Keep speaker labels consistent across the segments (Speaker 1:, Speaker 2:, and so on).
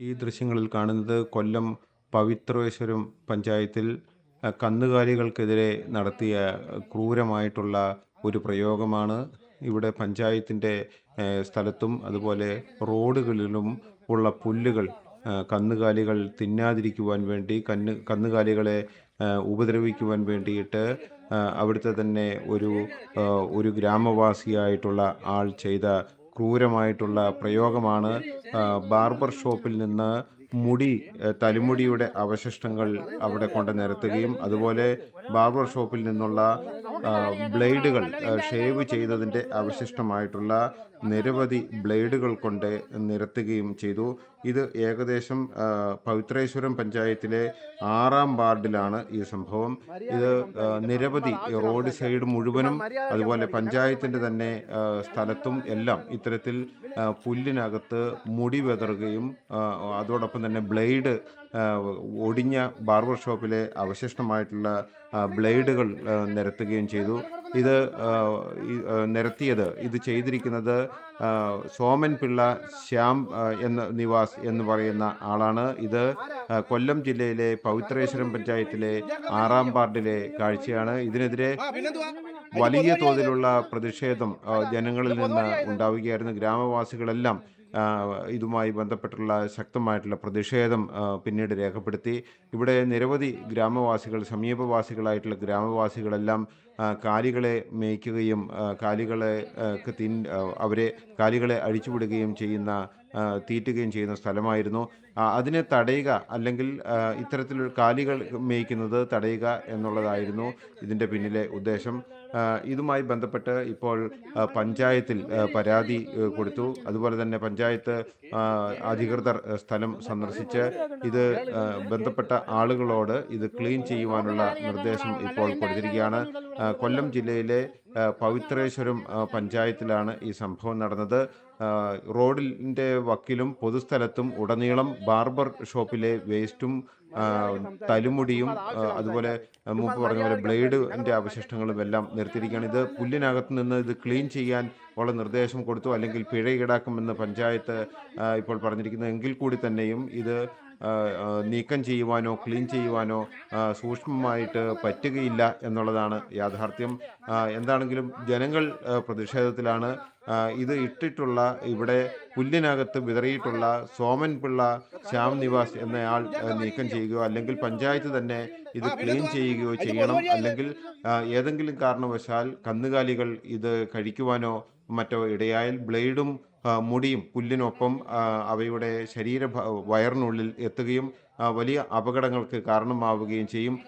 Speaker 1: ഈ ദൃശ്യങ്ങളിൽ കാണുന്നത് കൊല്ലം പവിത്രേശ്വരം പഞ്ചായത്തിൽ കന്നുകാലികൾക്കെതിരെ നടത്തിയ ക്രൂരമായിട്ടുള്ള ഒരു പ്രയോഗമാണ്. ഇവിടെ പഞ്ചായത്തിന്റെ സ്ഥലത്തും അതുപോലെ റോഡുകളിലും ഉള്ള പുല്ലുകൾ കന്നുകാലികൾ തിന്നാതിരിക്കുവാൻ വേണ്ടി കന്ന് കന്നുകാലികളെ ഉപദ്രവിക്കുവാൻ വേണ്ടിയിട്ട് അവിടുത്തെ തന്നെ ഒരു ഒരു ഗ്രാമവാസിയായിട്ടുള്ള ആൾ ചെയ്ത ക്രൂരമായിട്ടുള്ള പ്രയോഗമാണ് ബാർബർ ഷോപ്പിൽ നിന്ന് മുടി തലമുടിയുടെ അവശിഷ്ടങ്ങൾ അവിടെ കൊണ്ട് നിരത്തുകയും അതുപോലെ ബാർബർ ഷോപ്പിൽ നിന്നുള്ള ബ്ലേഡുകൾ ഷേവ് ചെയ്തതിന്റെ അവശിഷ്ടമായിട്ടുള്ള നിരവധി ബ്ലേഡുകൾ കൊണ്ട് നിരത്തുകയും ചെയ്തു. ഇത് ഏകദേശം പവിത്രേശ്വരം പഞ്ചായത്തിലെ ആറാം വാർഡിലാണ് ഈ സംഭവം. ഇത് നിരവധി റോഡ് സൈഡ് മുഴുവനും അതുപോലെ പഞ്ചായത്തിന്റെ തന്നെ സ്ഥലത്തും എല്ലാം ഇത്തരത്തിൽ പുല്ലിനകത്ത് മുടി വെതറുകയും ആ, അതോടൊപ്പം തന്നെ ബ്ലേഡ് ഒടിഞ്ഞ ബാർബർ ഷോപ്പിലെ അവശിഷ്ടമായിട്ടുള്ള ബ്ലേഡുകൾ നിരത്തുകയും ചെയ്തു. ഇത് നിരത്തിയത് ഇത് ചെയ്തിരിക്കുന്നത് സോമൻ പിള്ള ശ്യാം എന്ന നിവാസ് എന്ന് പറയുന്ന ആളാണ്. ഇത് കൊല്ലം ജില്ലയിലെ പവിത്രേശ്വരം പഞ്ചായത്തിലെ ആറാം വാർഡിലെ കാഴ്ചയാണ്. ഇതിനെതിരെ വലിയ തോതിലുള്ള പ്രതിഷേധം ജനങ്ങളിൽ നിന്ന് ഉണ്ടാവുകയായിരുന്നു. ഗ്രാമവാസികളെല്ലാം ഇതുമായി ബന്ധപ്പെട്ടുള്ള ശക്തമായിട്ടുള്ള പ്രതിഷേധം പിന്നീട് രേഖപ്പെടുത്തി. ഇവിടെ നിരവധി ഗ്രാമവാസികൾ സമീപവാസികളായിട്ടുള്ള ഗ്രാമവാസികളെല്ലാം കാലികളെ മേയ്ക്കുകയും കാലികളെ തിൻ അവരെ കാലികളെ അഴിച്ചുവിടുകയും ചെയ്യുന്ന തീറ്റുകയും ചെയ്യുന്ന സ്ഥലമായിരുന്നു. അതിനെ തടയുക അല്ലെങ്കിൽ ഇത്തരത്തിലൊരു കാലികൾ മേയ്ക്കുന്നത് തടയുക എന്നുള്ളതായിരുന്നു ഇതിന്റെ പിന്നിലെ ഉദ്ദേശം. ഇതുമായി ബന്ധപ്പെട്ട് ഇപ്പോൾ പഞ്ചായത്തിൽ പരാതി കൊടുത്തു. അതുപോലെ തന്നെ പഞ്ചായത്ത് അധികൃതർ സ്ഥലം സന്ദർശിച്ച് ഇത് ബന്ധപ്പെട്ട ആളുകളോട് ഇത് ക്ലീൻ ചെയ്യുവാനുള്ള നിർദ്ദേശം ഇപ്പോൾ കൊടുത്തിരിക്കുകയാണ്. കൊല്ലം ജില്ലയിലെ പവിത്രേശ്വരം പഞ്ചായത്തിലാണ് ഈ സംഭവം നടന്നത്. റോഡിന്റെ വക്കിലും പൊതുസ്ഥലത്തും ഉടനീളം ബാർബർ ഷോപ്പിലെ വേസ്റ്റും തലുമുടിയും അതുപോലെ മുമ്പ് പറഞ്ഞ പോലെ ബ്ലേഡിന്റെ അവശിഷ്ടങ്ങളും എല്ലാം നിർത്തിയിരിക്കുകയാണ്. ഇത് പുല്ലിനകത്ത് നിന്ന് ഇത് ക്ലീൻ ചെയ്യാൻ ഉള്ള നിർദ്ദേശം കൊടുത്തു അല്ലെങ്കിൽ പിഴ ഈടാക്കുമെന്ന് പഞ്ചായത്ത് ഇപ്പോൾ പറഞ്ഞിരിക്കുന്നു. എങ്കിൽ കൂടി തന്നെയും ഇത് നീക്കം ചെയ്യുവാനോ ക്ലീൻ ചെയ്യുവാനോ സൂക്ഷ്മമായിട്ട് പറ്റുകയില്ല എന്നുള്ളതാണ് യാഥാർത്ഥ്യം. എന്താണെങ്കിലും ജനങ്ങൾ പ്രതിഷേധത്തിലാണ്. ഇത് ഇട്ടിട്ടുള്ള ഇവിടെ പുല്ലിനകത്ത് വിതറിയിട്ടുള്ള സോമൻ പിള്ള ശ്യാം നിവാസ് എന്നയാൾ നീക്കം ചെയ്യുകയോ അല്ലെങ്കിൽ പഞ്ചായത്ത് തന്നെ ഇത് ക്ലീൻ ചെയ്യുകയോ ചെയ്യണം. അല്ലെങ്കിൽ ഏതെങ്കിലും കാരണവശാൽ കന്നുകാലികൾ ഇത് കഴിക്കുവാനോ മറ്റോ ഇടയായാൽ ബ്ലേഡും മുടിയും പുല്ലിനൊപ്പം അവയുടെ ശരീര വയറിനുള്ളിൽ എത്തുകയും വലിയ അപകടങ്ങൾക്ക് കാരണമാവുകയും ചെയ്യും.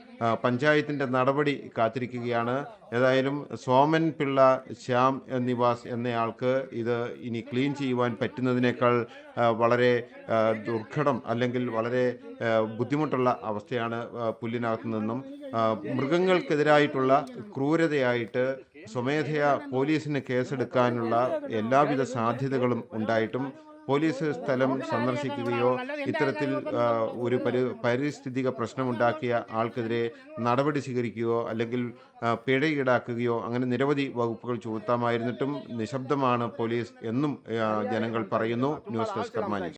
Speaker 1: പഞ്ചായത്തിന്റെ നടപടി കാത്തിരിക്കുകയാണ്. ഏതായാലും സോമൻ പിള്ള ശ്യാം നിവാസ് എന്നയാൾക്ക് ഇത് ഇനി ക്ലീൻ ചെയ്യുവാൻ പറ്റുന്നതിനേക്കാൾ വളരെ ദുർഘടം അല്ലെങ്കിൽ വളരെ ബുദ്ധിമുട്ടുള്ള അവസ്ഥയാണ് പുല്ലിനകത്തു നിന്നും. മൃഗങ്ങൾക്കെതിരായിട്ടുള്ള ക്രൂരതയായിട്ട് സ്വമേധയാ പോലീസിന് കേസെടുക്കാനുള്ള എല്ലാവിധ സാധ്യതകളും ഉണ്ടായിട്ടും പോലീസ് സ്ഥലം സന്ദർശിക്കുകയോ ഇത്തരത്തിൽ ഒരു പരി പാരിസ്ഥിതിക പ്രശ്നമുണ്ടാക്കിയ ആൾക്കെതിരെ നടപടി സ്വീകരിക്കുകയോ അല്ലെങ്കിൽ പിഴ ഈടാക്കുകയോ അങ്ങനെ നിരവധി വകുപ്പുകൾ ചുമത്താമായിരുന്നിട്ടും നിശബ്ദമാണ് പോലീസ് എന്നും ജനങ്ങൾ പറയുന്നു. News desk Karmani